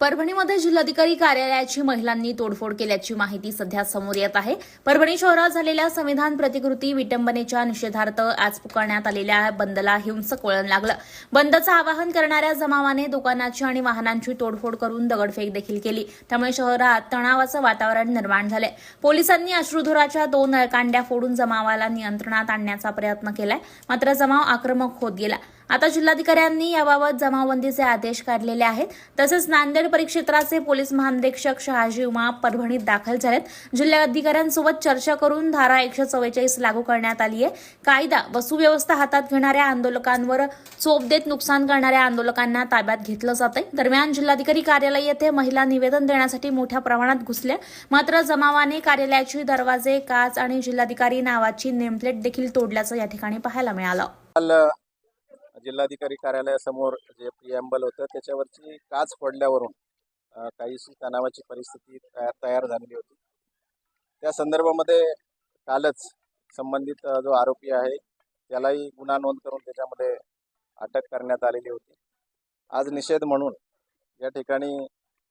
परभणीमध्ये जिल्हाधिकारी कार्यालयाची महिलांनी तोडफोड केल्याची माहिती सध्या समोर येत आहे. परभणी शहरात झालेल्या संविधान प्रतिकृती विटंबनेच्या निषेधार्थ आज पुकारण्यात आलेल्या बंदला हिंसक वळण लागलं. बंदचं आवाहन करणाऱ्या जमावाने दुकानाची आणि वाहनांची तोडफोड करून दगडफेक देखील केली. त्यामुळे शहरात तणावाचं वातावरण निर्माण झालंय. पोलिसांनी अश्रुधुराच्या दोन नळकांड्या फोडून जमावाला नियंत्रणात आणण्याचा प्रयत्न केलाय. मात्र जमाव आक्रमक होत गेला. आता जिल्हाधिकाऱ्यांनी याबाबत जमावबंदीचे आदेश काढलेले आहेत. तसेच नांदेड परिक्षेत्राचे पोलीस महानिरीक्षक शहाजी उमा परभणीत दाखल झालेत. जिल्हाधिकाऱ्यांसोबत चर्चा करून धारा एकशे चव्वेचाळीस लागू करण्यात आली आहे. कायदा व सुव्यवस्था हातात घेणाऱ्या आंदोलकांवर चोप देत नुकसान करणाऱ्या आंदोलकांना ताब्यात घेतलं जातंय. दरम्यान जिल्हाधिकारी कार्यालय येथे महिला निवेदन देण्यासाठी मोठ्या प्रमाणात घुसल्या. मात्र जमावाने कार्यालयाची दरवाजे काच आणि जिल्हाधिकारी नावाची नेमप्लेट देखील तोडल्याचं या ठिकाणी पाहायला मिळालं. जिल्हाधिकारी कार्यालयासमोर जे प्रिॲम्बल होतं त्याच्यावरची काच पडल्यावरून काहीशी तणावाची परिस्थिती तयार तयार झालेली होती. त्या संदर्भामध्ये कालच संबंधित जो आरोपी आहे त्यालाही गुन्हा नोंद करून त्याच्यामध्ये अटक करण्यात आलेली होती. आज निषेध म्हणून या ठिकाणी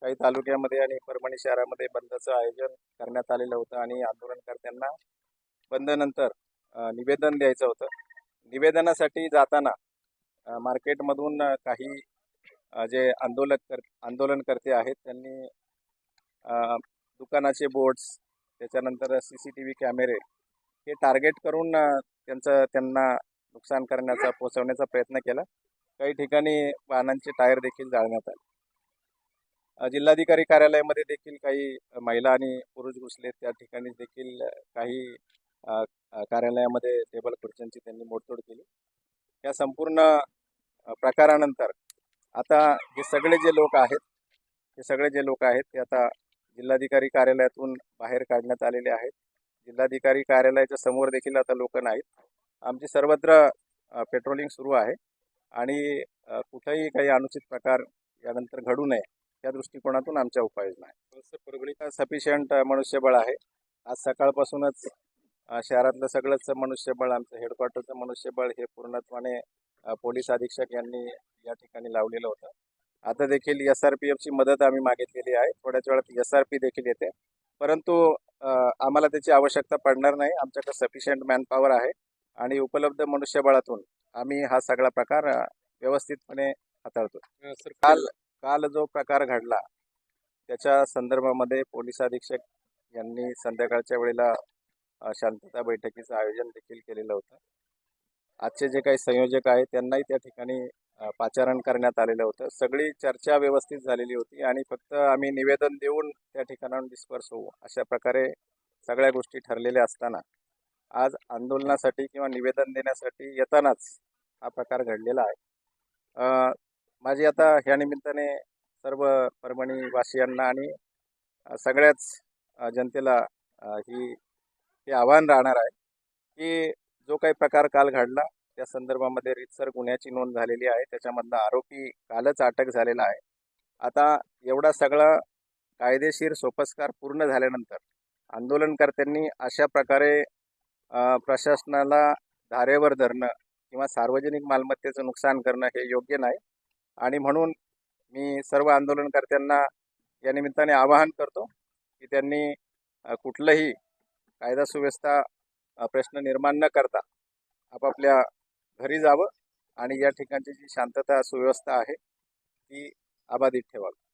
काही तालुक्यामध्ये आणि परभणी शहरामध्ये बंदचं आयोजन करण्यात आलेलं होतं आणि आंदोलनकर्त्यांना बंदनंतर निवेदन द्यायचं होतं. निवेदनासाठी जाताना मार्केटमधून काही जे आंदोलक कर आंदोलनकर्ते आहेत त्यांनी दुकानाचे बोर्ड्स त्याच्यानंतर सी सी टी व्ही कॅमेरे हे टार्गेट करून त्यांचं त्यांना नुकसान करण्याचा पोचवण्याचा प्रयत्न केला. काही ठिकाणी वाहनांचे टायर देखील जाळण्यात आले. जिल्हाधिकारी कार्यालयामध्ये देखील काही महिला आणि पुरुष घुसले. त्या ठिकाणी देखील काही कार्यालयामध्ये टेबल खुर्च्यांची त्यांनी मोडतोड केली. या संपूर्ण प्रकारानंतर. आता हे सगळे जे लोक आहेत हे सगळे जे लोक आहेत ते आता जिल्हाधिकारी कार्यालयातून बाहेर काढण्यात आलेले आहेत. जिल्हाधिकारी कार्यालयाच्या समोर देखील आता लोक नाहीत. आमची सर्वत्र पेट्रोलिंग सुरू आहे. आणि कुठेही काही अनुचित प्रकार यानंतर घडू नये या दृष्टिकोनातून आमच्या उपाययोजना आहेत. परभणीला सफिशियंट मनुष्यबळ आहे. आज सकाळपासूनच शहरातलं सगळंच मनुष्यबळ आमचं हेडक्वार्टरचं मनुष्यबळ हे पूर्णत्वाने पोलीस अधीक्षक यांनी या ठिकाणी लावलेलं होतं. आता देखील एस आर पी एफची मदत आम्ही मागितलेली आहे. थोड्याच वेळात एस आर पी देखील येते. परंतु आम्हाला त्याची आवश्यकता पडणार नाही. आमच्याकडे सफिशियंट मॅनपॉवर आहे. आणि उपलब्ध मनुष्यबळातून आम्ही हा सगळा प्रकार व्यवस्थितपणे हाताळतो. काल काल जो प्रकार घडला त्याच्या संदर्भामध्ये पोलीस अधीक्षक यांनी संध्याकाळच्या वेळेला शांतता बैठकीचं आयोजन देखील केलेलं होतं. आजचे जे काही संयोजक आहेत त्यांनाही त्या ठिकाणी पाचारण करण्यात आलेलं होतं. सगळी चर्चा व्यवस्थित झालेली होती आणि फक्त आम्ही निवेदन देऊन त्या ठिकाणाहून डिस्पर्स होऊ अशा प्रकारे सगळ्या गोष्टी ठरलेल्या असताना. आज आंदोलनासाठी किंवा निवेदन देण्यासाठी येतानाच हा प्रकार घडलेला आहे. माझी आता ह्या निमित्ताने सर्व परभणी वासियांना आणि सगळ्याच जनतेला ही हे आव्हान राहणार आहे की जो काही प्रकार काल घडला त्या संदर्भामध्ये रितसर गुन्ह्याची नोंद झालेली आहे. त्याच्यामधला आरोपी कालच अटक झालेला आहे. आता एवढा सगळा कायदेशीर सोपस्कार पूर्ण झाल्यानंतर आंदोलनकर्त्यांनी अशा प्रकारे प्रशासनाला धारेवर धरणं किंवा सार्वजनिक मालमत्तेचं नुकसान करणं हे योग्य नाही. आणि म्हणून मी सर्व आंदोलनकर्त्यांना या निमित्ताने आवाहन करतो की त्यांनी कुठलंही कायदा सुव्यवस्था प्रश्न निर्माण न करता आपापल्या घरी जावं आणि या ठिकाणची जी शांतता सुव्यवस्था आहे ती अबाधित ठेवावी.